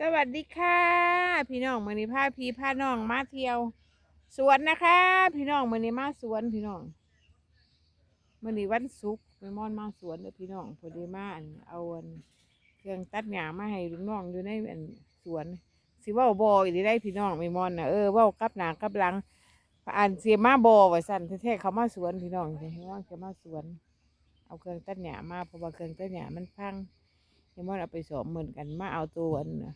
สวัสดีค่ะ พี่น้องมือนี้พาพี่พาน้องมาเที่ยว สวนนะคะ พี่น้องมือนี้มาสวนพี่น้องมือนี้วันศุกร์ไปม่อนมาสวนเด้อพี่น้องพอดีมาอันเอาเครื่องตัดหญ้ามาให้ลูกน้องอยู่ในอันสวนสิว่าบออีได้พี่น้องไม่มอนนะเออว่ากับหนากับหลังอ่านเสียมาบอไว้สั่นแท้ๆเขามาสวนพี่น้องเห็นว่าเขามาสวน เอาเครื่องตัดหญ้ามาเพราะว่าเครื่องตัดหญ้ามันพัง เฮมอนเอาไปสอมเหมือนกันมาเอาตัวอันน่ะ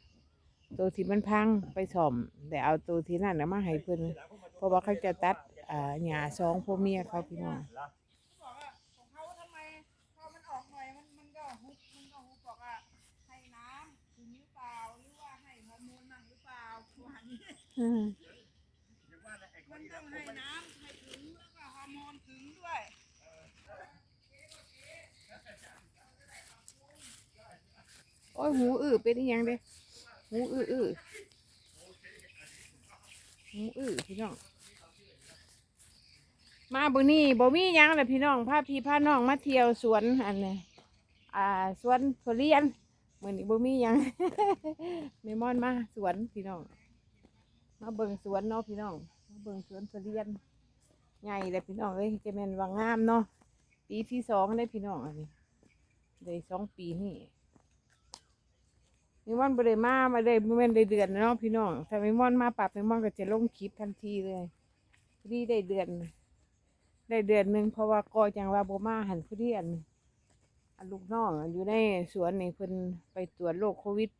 ตัวที่มันพังไปซ่อมแต่เอาตัวที่นั่นนะมาให้เพิ่นเพราะว่าเขาจะตัดอ่าหญ้าสองพ่อเมียเขาพี่น้องบอกว่าของเขาทำไมพอมันออกหน่อยมันมันก็ฮุบมันก็ฮุบบอกว่าให้น้ำถึงหรือเปล่าหรือว่าให้ฮอร์โมนมั่งหรือเปล่าประมาณนี้อืมมันต้องให้น้ำให้ถึงแล้วก็ฮอร์โมนถึงด้วย โอ้ยหูอื้อเป็นยังเด้หูอื้ออื้อหูอื้อพี่น้อง มาบิ่งนี่บ่มียังเลยพี่น้องพาพี่พาน้องมาเที่ยวสวนอันนี้อ่าสวนทุเรียนเหมือนี้บ่มียังแม่ม่อนมาสวนพี่น้อง มาเบิ่งสวนเนาะพี่น้อง มาเบิ่งสวนทุเรียนใหญ่เลยพี่น้องเอ้ยจะแม่นว่างามเนาะปีที่สองได้พี่น้องอันนี้ได้สองปีนี่ มีม่อนบ่ได้มามาได้บ่แม่นได้เดือนเนาะพี่น้องถ้ามีม่อนมาปรับมีม่อนก็จะลงคลิปทันทีเลยพอดีได้เดือน ได้เดือนหนึ่งเพราะว่าก็จังว่าบมาหันพอดีอันอันลูกน้องอยู่ในสวนนี่เพิ่นไปตรวจโรคโควิด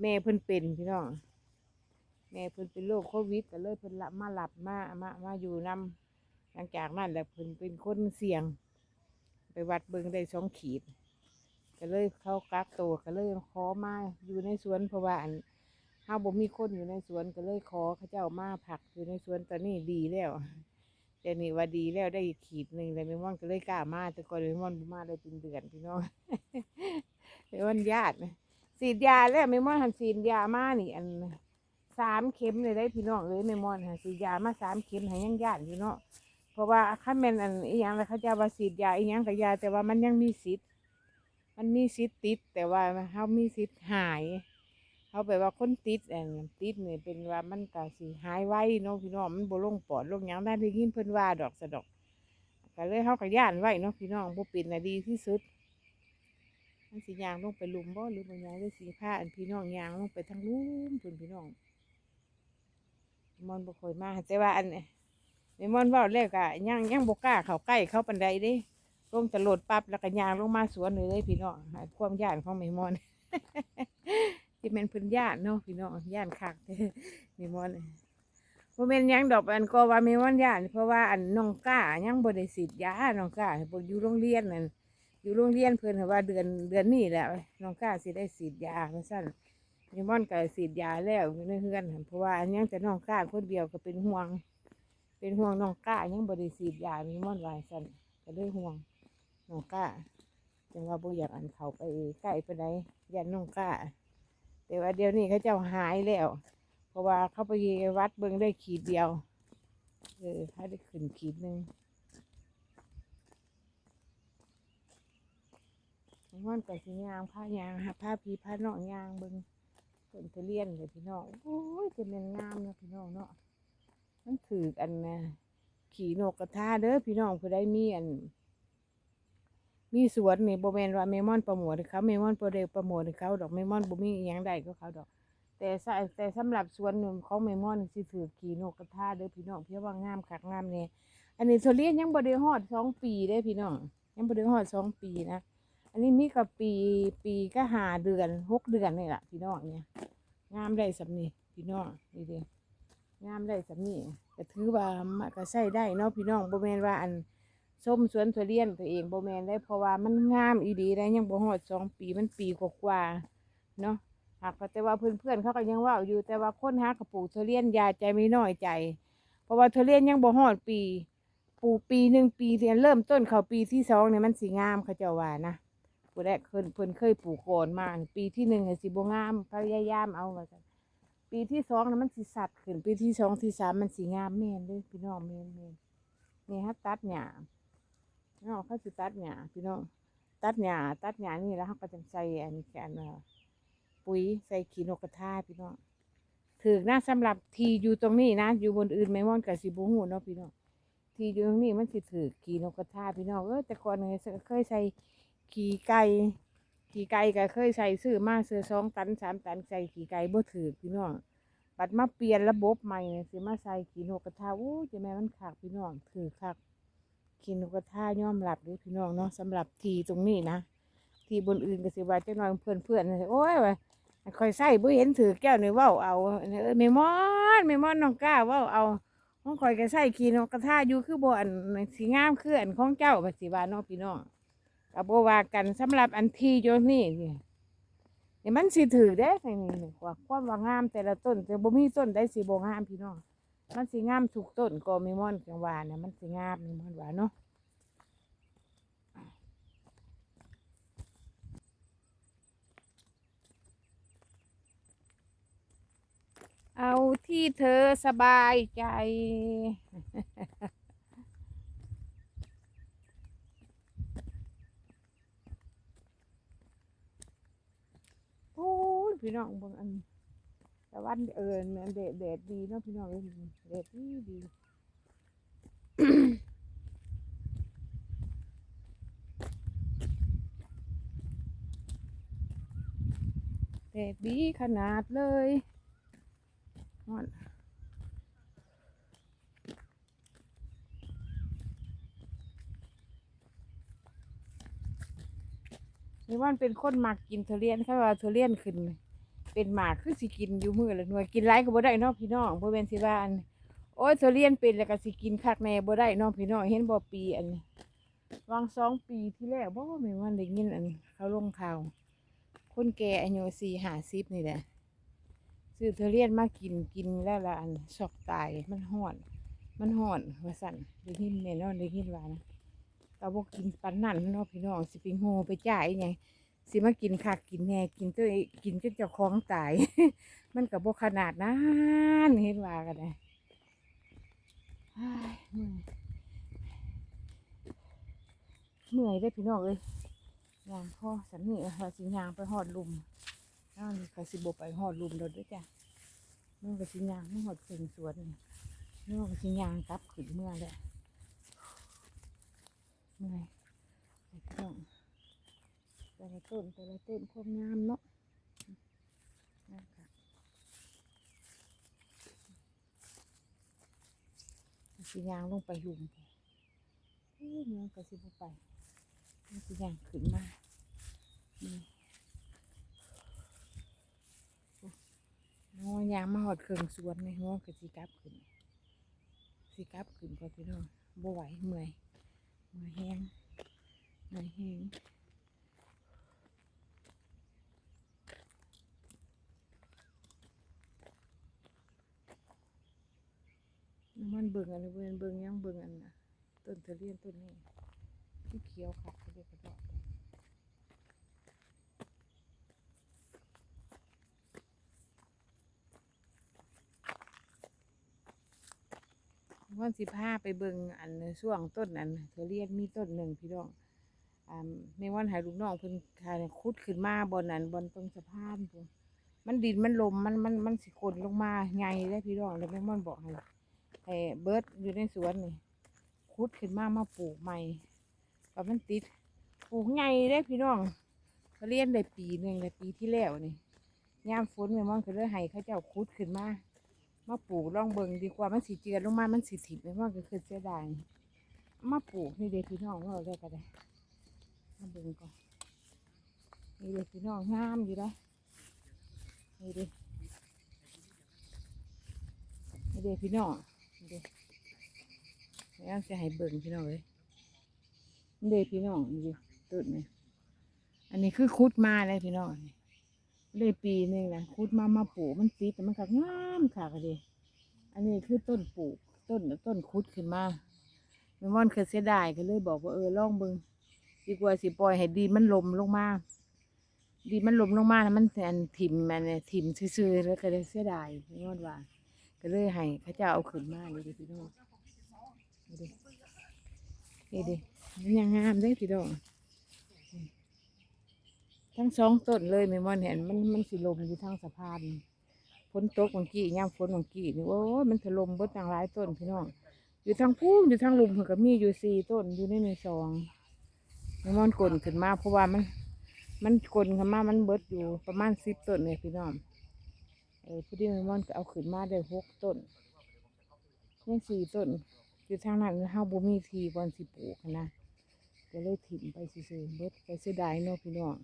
แม่เพิ่นเป็นพี่น้องแม่เพิ่นเป็นโรคโควิดก็เลยเพิ่นละมาหลับมามามาอยู่นำหลังจากนั้นแหละเพิ่นเป็นคนเสี่ยง ไปวัดเบิงได้สองขีด ก็เลยเขากักตัวก็เลยขอมาอยู่ในสวนเพราะว่าอันเฮาบ่มีคนอยู่ในสวนก็เลยขอเขาเจ้ามาผักอยู่ในสวนตอนนี้ดีแล้วแต่นี่ว่าดีแล้วได้ขีดหนึ่งเลยแม่ม่อนก็เลยกล้ามาแต่ก่อนแม่ม่อนบ่มาได้เป็นเดือนพี่น้องแม่ม่อนญาตินะฉีดยาแล้วแม่ม่อนหันฉีดยามานี่ อันสามเข็มเลยได้พี่น้องเลยแม่มอนค่ะฉีดยามาสามเข็มห้ยังญาติอยู่เนาะเพราะว่าขั้นแม่นอันอีหยังแล้วเขาจะว่าฉีดยาอีหยังกับยาแต่ว่ามันยังมีสิทธิ์ มันมีสิทธิ์ติด แต่ว่าเขามีสิทธิ์หายเขาแบบว่าคนติดอันติดเนี่ยเป็นว่ามันก็สิหายไวเนาะพี่น้องมันบ่ลงปอดลงหยังได้ได้ยินเพิ่นว่าดอกสะดอกก็เลยเขาก็ย่านไว้เนาะพี่น้องบ่เป็นน่ะดีที่สุดมันสิยางลงไปลุมบ่หรือบ่ยางได้สีผ้าอันพี่น้องยางลงไปทางลุ่มเพิ่นพี่น้องมอนบ่ค่อยมาแต่ว่าอันนี้แม่มอนเว่าแล้วก็ยังยังบ่กล้าเข้าใกล้เข้าปันไดเด้ ลงจะโหลดปั๊บแล้วก็ยางลงมาสวนเลยเด้พี่น้องให้ความย่านของแม่มอนที่แม่นพิ่นย่านเนาะพี่น้องย่านคักเมมอนบ่แม่นยังดอกอันก็ว่าแม่มอนย่าน เพราะว่าอันน้องก้ายังบ่ได้ฉีดยาน้องก้าบอยู่โรงเรียนนั่นอยู่โรงเรียนเพิ่อนว่าเดือนเดือนนี้แหละน้องก้าสิได้ฉีดยาว่าซั่นเมมอนก็ฉีดยาแล้วอยู่ในเฮือนเพราะว่าอันยังแต่น้องกล้าคนเดียวก็เป็นห่วง เป็นห่วงน้องกล้ายังบริฉีดยาเมมอนวายสันก็เลยห่วง น้องก้าจังว่าบ่อยากอันเขาไปใกล้ไปไหนยันน้องก้าแต่ว่าเดี๋ยวนี้เขาเจ้าหายแล้ว เพราะว่าเขาไปวัดเบิ่งได้ขีดเดียว เออให้ได้ขึ้นขีดหนึ่งมีม่อนก็สิยางผ้ายางหาผ้าพีผ้าน้องยางเบิ่งต้นทุเรียนเลยพี่น้องโอ้ยจะเป็นงามนะพี่น้องเนาะมันถือกันนะขี่นกกระทาเด้อพี่น้องผู้ใดมีอัน มีสวนนี่บ่แม่นว่าเมมอนโปรโมทเขาเมมอนโปรเดโปรโมทเขาดอกเมมอนบ่มีอหยังใดก็เขาดอก แต่สะแต่สำหรับสวนหนึ่งของเมมอนสิถือขี่นกกระทาเด้อพี่น้องเพียงว่างามคักงามแน่อันนี้ทุเรียนยังบ่ได้ฮอดสองปีเด้พี่น้องยังบ่ได้ฮอดสองปีนะอันนี้มีกับปีปีก็หาเดือนหกเดือนนี่แหละพี่น้องเนี่ยงามได้สำนีพี่น้องนี่เด้งามได้สำนี่ก็ถือว่ามันก็ใช้ได้เนาะพี่น้องบ่แม่นว่าอัน ส้มสวนทุเรียนตัวเองบ่แมนได้เพราะว่ามันงามอีดีได้ยังบ่ฮอดสองปีมันปีกว่าๆเนาะหากแต่ว่าเพื่อนๆเขาก็ยังว่าอยู่แต่ว่าคนหากระปูกทุเรียนยาใจไม่น้อยใจ เพราะว่าทุเรียนยังบ่ฮอดปีปลูกปีหนึ่งปีเรียนเริ่มต้นเขาปีที่สองเนี่ยมันสิงามเขาเจ้าว่านะผู้แรกเพิ่นเพิ่นเคยปลูกโกอนมาปีที่หนึ่งน่ะสิบงามพยายามเอาว่าซั่นปีที่สองนะมันสิสัดขึ้นปีที่สองที่สามมันสิงามแม่นเด้อพี่น้องแม่นแม่นนี่ฮะตัดหญ้า พี่น้องเขาสิตัดหญ้าพี่น้องตัดหญ้าตัดหญ้านี่แล้วเขาก็จะใส่อันแขนเอ่อปุ๋ยใส่ขี้นกกระทาพี่น้องถือนะสำหรับทีอยู่ตรงนี้นะ อยู่บนอื่นไม่ม่อนกับสิบูหูเนาะพี่น้องทีอยู่ตรงนี้มันสิถือขี้นกกระทาพี่น้องเออแต่ก่อนเคยใส่ขี้ไก่ขีไก่ก็เคยใส่ซื้อมาซื้อสองตันสามตันใส่ขีไก่บ่ถือพี่น้องบัดมาเปลี่ยนระบบใหม่เนี่ยสิมาใส่ขี้นกกระทาอู้จะแม่มันขากพี่น้องถือขี้นก กระทายอมรับเลยพี่น้องเนาะสำหรับทีตรงนี้นะที่บนอื่นก็สิว่าจังน้อยเพื่อนเพื่อนโอ้ยว่าคอยใส่บ่เห็นถือแก้วในเว้าเอาเออแม่มอนแม่มอนน้องก้าว้าเอาของคอยก็ใส่ขีนกกระทาอยู่คือบ่อันสีงามคืออันของเจ้าว่าสิว่าเน้องพี่น้องก็บ่ว่ากันสำหรับอันทีโยนี่นี่มันสิถือเด้ไอ้นี่นี่ว่าความว่างามแต่ละต้นแต่บ่มีต้นใดสิบ่งามพี่น้อง มันสิงามทุกต้นก็แม่มอนจังวานะมันสิงามม่มอนหว่าเนาะเอาที่เธอสบายใจ โอ้ยพี่น้องบางอัน แต่วันเอิญแดดแดดดีเนาะพี่น้องเอ้ยแดดดีดีแดดดีขนาดเลยฮอนนี่ว่ามันเป็นคนมักกินทุเรียนแค่ว่าทุเรียนขึ้นเลย ป็นหมากคือสิกินอยู่มือละหน่วยกินไรก็บ่ได้เนาะพี่น้องบ่เป็นสิว่าอันโอ้ยทุเรียนเป็นแล้วก็สิกินคักแน่บ่ได้เนาะพี่น้องเห็นบ่ปีอันวางสองปีที่แล้วบ่แม่นว่าได้ยินอันเขาลงข่าว คนแก่อายุสี่ห้าสิบนี่แหละซื้อทุเรียนมากินกินแล้วละอันช็อกตายมันห่อน มันห่อนว่าสั่นได้ยินแม่นอนได้ยินว่านะก็บอกกินปันนั่นเนาะพี่น้องสิไปโฮไปจ่ายอิหยัง สิมากินคักกินแหน่กินตัวเองกินจนเจ้าของตาย มันกับบขนาดนั้นเห็นว่ากันเลยอ้ายเมื่อยเมื่อยได้พี่น้องเอ้ยยางพ่อสันนี่ว่าสิยางไปหอดลุมน้านี่ก็สิบไปหอดลุมเดยวด้วยจ้ะนู่นก็สิยางไม่หอดเข่งสวนนี่นู่นก็สิยางกลับขึ้นเมื่อเลยเมื่อยไอ้พี่น้อง แต่ละต้นแต่ละต้นความงามเนาะนะคะสิยางลงไปลุมเอ้ยเมื่อก็สิบไปสิย่างขึ้นมาน้อยางมาหอดเครื่องสวนในหัวก็สิกลับขึ้นสิกลับขึ้นก็พี่น้องบ่ไหวเมื่อยเมื่อยแห้งเมื่อยแห้งมั นเบิ่งอันนี้เบิ่งเบิ่งยังเบิ่งอันน่ะต้นเทเรียนต้นนี้ที่เขียวค่ะเขาเรียกกระดอกวันสิบห้าไปเบิงอันช่วงต้นอันเธอเรียนมีต้นหนึ่งพี่น้องอ่าไม่วันหายลูกน้องเพิ่นคายคุดขึ้นมาบนนั้นบนตรงสะพานพุ่นมันดินมันลมมันมันมันสิคนลงมาไงได้พี่น้องแล้วแม่ม่อนบอกให้ ให้เบิร์ดอยู่ในสวนนี่คุดขึ้นมามาปลูกใหม่ว่ามันติดปลูกไงได้พี่น้องเขาเรียนได้ปีหนึ่งได้ปีที่แล้วนี่ยามฝนแม่มอนก็เลยให้เขาเจ้าคุดขึ้นมามาปลูกลองเบิงดีกว่ามันสีเจือลงมามันสีถิบแม่มอนก็คือเสียดายมาปลูกนี่เด็กพี่น้องเราได้ก็ได้มาเบิงก่อนนี่เด็กพี่น้องงามอยู่ได้อนี่เด็นี่เด็กพี่น้อง ด็แล้วจะให้เบิ่งพี่น้องเลยเด็พี่น้องนี่ต้นนี่อันนี้คือคุดมาเลยพี่น้องเลยปีหนึงนะคุดมามาปลูกมันติดแต่มันก็งามค่ะก็ดีอันนี้คือต้นปลูกต้นต้นคุดขึ้นมาแม่ม่อนเคยเสียดายก็เลยบอกว่าเออลองเบิ่งดีกว่าสิปล่อยให้ดีมันลมลงมาดีมันลมลงมาแล้วมันแทนถิ่มมันเนี่ยถิ่มซื่อๆแล้วก็เลยเสียดายแม่ม่อนว่า ก็เลยให้เขาเจ้าเอาขึ้นมาเลยพี่น้องนี่ดินี่ดิมันยังงามเด้พี่ดอกทั้งสองต้นเลยแม่มอนเห็นมันมันสิลมอยู่ทางสะพานฝนตกบางกี้ย่ามฝนบางกี้นี่โอ้ยมันถล่มเบิดต่างหลายต้นพี่น้องอยู่ทางพูนอยู่ทางลุมเพิ่นก็มีอยู่สี่ต้นอยู่ในในซองแม่มอนกลนขึ้นมาเพราะว่ามัน มันกลนขึ้นมามันเบิดอยู่ประมาณสิบต้นเนี่ยพี่น้อง เออพอดีแม่มอนก็เอาขึ้นมาได้หกต้นยังสี่ต้นอยู่ทางนั้นเฮาบ่มีทีบอนสิปลูกนะก็เลยถิ่มไปซื่อเบิดไปเสียดายเนาะพี่น้อง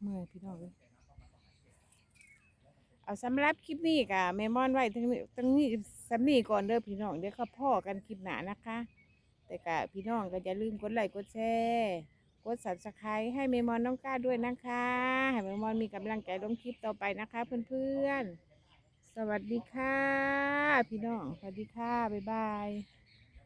เมื่อยพี่น้องเลยเอาสำหรับคลิปนี้กะแม่มอนไว้ทั้งนี้ทั้งนี้สำนีก่อนเด้อพี่น้องเดี๋ยวเขาพ่อกันคลิปหน้านะคะ แต่กะพี่น้องก็อย่าลืมกดไลค์กดแชร์กดสับสไครให้เมมอนน้องก้าด้วยนะคะ ให้เมมอนมีกำลังใจลงคลิปต่อไปนะคะเพื่อนๆ สวัสดีค่ะ พี่น้อง สวัสดีค่ะ บ๊ายบาย